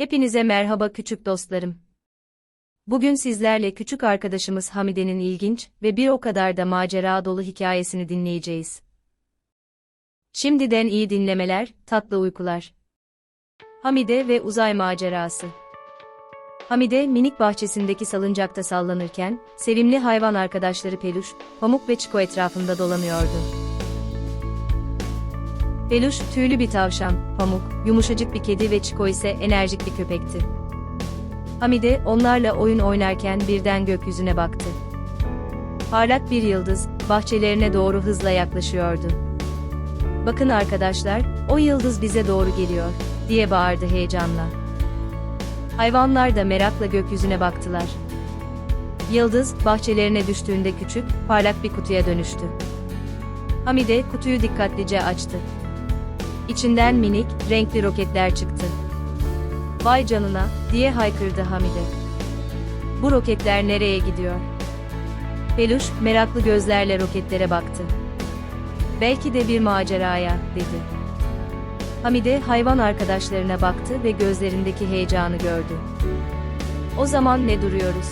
Hepinize merhaba küçük dostlarım. Bugün sizlerle küçük arkadaşımız Hamide'nin ilginç ve bir o kadar da macera dolu hikayesini dinleyeceğiz. Şimdiden iyi dinlemeler, tatlı uykular. Hamide ve uzay macerası. Hamide minik bahçesindeki salıncakta sallanırken, sevimli hayvan arkadaşları Peluş, Pamuk ve Çiko etrafında dolanıyordu. Peluş, tüylü bir tavşan, Pamuk, yumuşacık bir kedi ve Çiko ise enerjik bir köpekti. Hamide, onlarla oyun oynarken birden gökyüzüne baktı. Parlak bir yıldız, bahçelerine doğru hızla yaklaşıyordu. Bakın arkadaşlar, o yıldız bize doğru geliyor, diye bağırdı heyecanla. Hayvanlar da merakla gökyüzüne baktılar. Yıldız, bahçelerine düştüğünde küçük, parlak bir kutuya dönüştü. Hamide, kutuyu dikkatlice açtı. İçinden minik, renkli roketler çıktı. Vay canına, diye haykırdı Hamide. Bu roketler nereye gidiyor? Peluş, meraklı gözlerle roketlere baktı. Belki de bir maceraya, dedi. Hamide, hayvan arkadaşlarına baktı ve gözlerindeki heyecanı gördü. O zaman ne duruyoruz?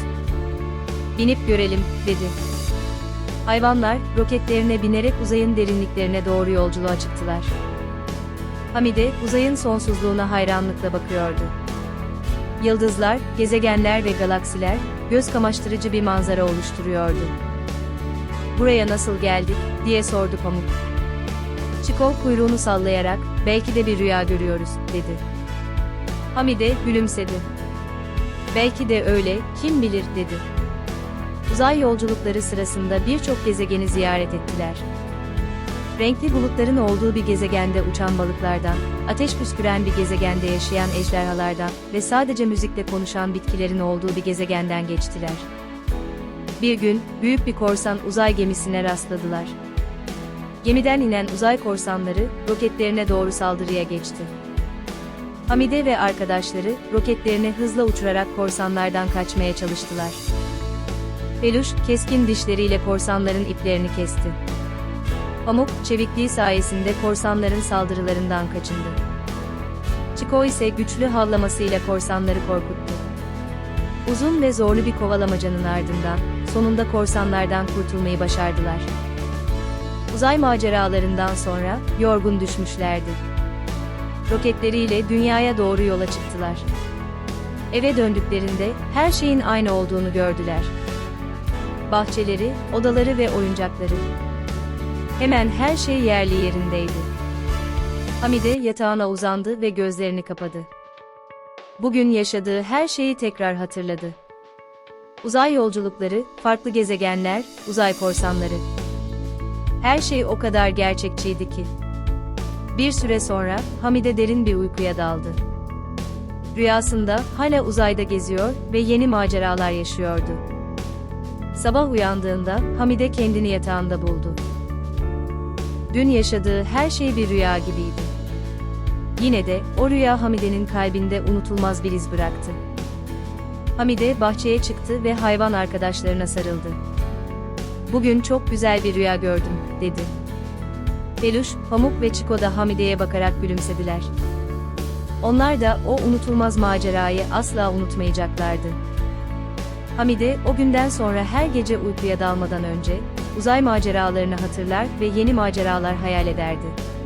Binip görelim, dedi. Hayvanlar, roketlerine binerek uzayın derinliklerine doğru yolculuğa çıktılar. Hamide, uzayın sonsuzluğuna hayranlıkla bakıyordu. Yıldızlar, gezegenler ve galaksiler, göz kamaştırıcı bir manzara oluşturuyordu. Buraya nasıl geldik, diye sordu Pamuk. Çiko kuyruğunu sallayarak, belki de bir rüya görüyoruz, dedi. Hamide, gülümsedi. Belki de öyle, kim bilir, dedi. Uzay yolculukları sırasında birçok gezegeni ziyaret ettiler. Renkli bulutların olduğu bir gezegende uçan balıklardan, ateş püsküren bir gezegende yaşayan ejderhalardan ve sadece müzikle konuşan bitkilerin olduğu bir gezegenden geçtiler. Bir gün, büyük bir korsan uzay gemisine rastladılar. Gemiden inen uzay korsanları, roketlerine doğru saldırıya geçti. Hamide ve arkadaşları, roketlerini hızla uçurarak korsanlardan kaçmaya çalıştılar. Peluş, keskin dişleriyle korsanların iplerini kesti. Pamuk, çevikliği sayesinde korsanların saldırılarından kaçındı. Çiko ise güçlü havlamasıyla korsanları korkuttu. Uzun ve zorlu bir kovalamacanın ardından, sonunda korsanlardan kurtulmayı başardılar. Uzay maceralarından sonra, yorgun düşmüşlerdi. Roketleriyle dünyaya doğru yola çıktılar. Eve döndüklerinde, her şeyin aynı olduğunu gördüler. Bahçeleri, odaları ve oyuncakları, Hemen her şey yerli yerindeydi. Hamide yatağına uzandı ve gözlerini kapadı. Bugün yaşadığı her şeyi tekrar hatırladı. Uzay yolculukları, farklı gezegenler, uzay korsanları. Her şey o kadar gerçekçiydi ki. Bir süre sonra Hamide derin bir uykuya daldı. Rüyasında hala uzayda geziyor ve yeni maceralar yaşıyordu. Sabah uyandığında Hamide kendini yatağında buldu. Dün yaşadığı her şey bir rüya gibiydi. Yine de o rüya Hamide'nin kalbinde unutulmaz bir iz bıraktı. Hamide bahçeye çıktı ve hayvan arkadaşlarına sarıldı. Bugün çok güzel bir rüya gördüm, dedi. Peluş, Pamuk ve Çiko da Hamide'ye bakarak gülümsediler. Onlar da o unutulmaz macerayı asla unutmayacaklardı. Hamide, o günden sonra her gece uykuya dalmadan önce, uzay maceralarını hatırlar ve yeni maceralar hayal ederdi.